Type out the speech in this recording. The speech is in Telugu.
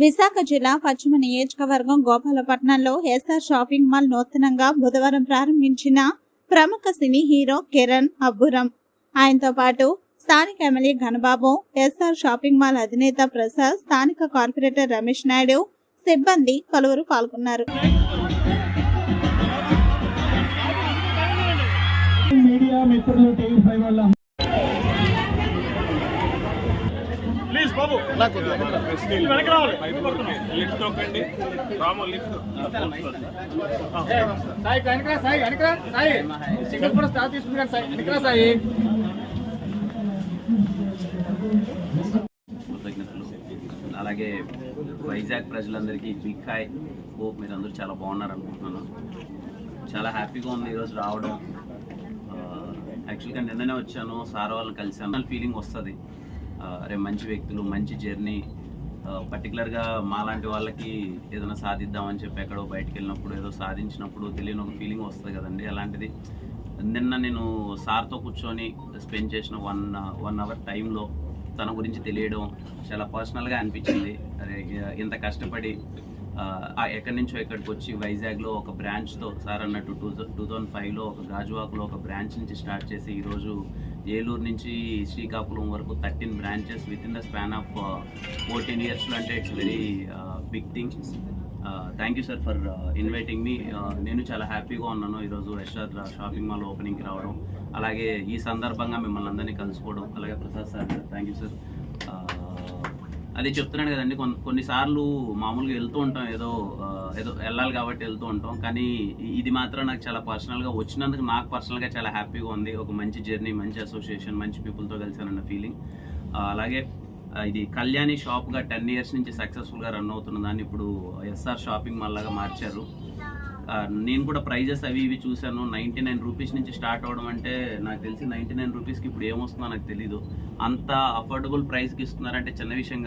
విశాఖ జిల్లా పశ్చిమ నియోజకవర్గం గోపాలపట్నంలో ఎస్ఆర్ షాపింగ్ మాల్ నూతనంగా బుధవారం ప్రారంభించిన ప్రముఖ సినీ హీరో కిరణ్ అబ్బురం. ఆయనతో పాటు స్థానిక MLA Ganababu S R shopping mall అధినేత ప్రసాద్ స్థానిక కార్పొరేటర్ రమేష్ నాయుడు సిబ్బంది పలువురు పాల్గొన్నారు. మీడియా మిత్రులు టీవీ ప్లీజ్ బాబు. మీరు వెనక్కి రావాలి. లిఫ్ట్ తొక్కండి రాము లిఫ్ట్. సాయి వెనకరా సాయి వెనకరా సాయి. సింగిల్ కూడా స్టార్ట్ తీసుకున్నాను సాయి. వెనకరా సాయి. కృతజ్ఞతలు అలాగే వైజాగ్ ప్రజలందరికీ బిగ్ హాయ్ హోప్. మీరు అందరూ చాలా బాగున్నారు అనుకుంటున్నాను చాలా హ్యాపీగా ఉంది ఈరోజు రావడం. యాక్చువల్గా నిన్ననే వచ్చాను సార్ వాళ్ళని కలిసాను ఫీలింగ్ వస్తుంది. రేపు మంచి వ్యక్తులు మంచి జర్నీ పర్టికులర్గా మాలాంటి వాళ్ళకి ఏదైనా సాధిద్దామని చెప్పి ఎక్కడో బయటికి వెళ్ళినప్పుడు ఏదో సాధించినప్పుడు తెలియని ఒక ఫీలింగ్ వస్తుంది కదండి. అలాంటిది నిన్న నేను సార్తో కూర్చొని స్పెండ్ చేసిన వన్ వన్ అవర్ టైంలో తన గురించి తెలియడం చాలా పర్సనల్గా అనిపించింది. అరే ఇంత కష్టపడి ఎక్కడి నుంచో ఇక్కడికి వచ్చి వైజాగ్లో ఒక బ్రాంచ్తో సార్ అన్నట్టు టూ టూ థౌజండ్ ఫైవ్లో ఒక గాజువాక్లో ఒక బ్రాంచ్ నుంచి స్టార్ట్ చేసి ఈరోజు ఏలూరు నుంచి శ్రీకాకుళం వరకు thirteen branches with in the span of fourteen ఇయర్స్లో అంటే it's very big thing thank you sir for inviting మీ నేను చాలా హ్యాపీగా ఉన్నాను ఈరోజు ఎస్ఆర్ షాపింగ్ మాల్ ఓపెనింగ్కి రావడం. అలాగే ఈ సందర్భంగా మిమ్మల్ని అందరినీ కలుసుకోవడం. అలాగే Prasad sir thank you sir అది చెప్తున్నాను కదండి కొన్ని కొన్నిసార్లు మామూలుగా వెళ్తూ ఉంటాం ఏదో ఏదో వెళ్ళాలి కాబట్టి వెళ్తూ ఉంటాం. కానీ ఇది మాత్రం నాకు చాలా పర్సనల్గా వచ్చినందుకు నాకు పర్సనల్గా చాలా హ్యాపీగా ఉంది. ఒక మంచి జర్నీ మంచి అసోసియేషన్ మంచి పీపుల్తో కలిసానన్న ఫీలింగ్. అలాగే ఇది కళ్యాణి షాప్గా టెన్ ఇయర్స్ నుంచి సక్సెస్ఫుల్గా రన్ అవుతున్న దాన్ని ఇప్పుడు ఎస్ఆర్ షాపింగ్ మాల్ లాగా మార్చారు. నేను కూడా ప్రైజెస్ అవి ఇవి చూశాను. నైంటీ నైన్ రూపీస్ నుంచి స్టార్ట్ అవ్వడం అంటే నాకు తెలిసి నైంటీ నైన్ రూపీస్కి ఇప్పుడు ఏమొస్తుందో నాకు తెలీదు. అంత అఫోర్డబుల్ ప్రైస్కి ఇస్తున్నారంటే చిన్న విషయం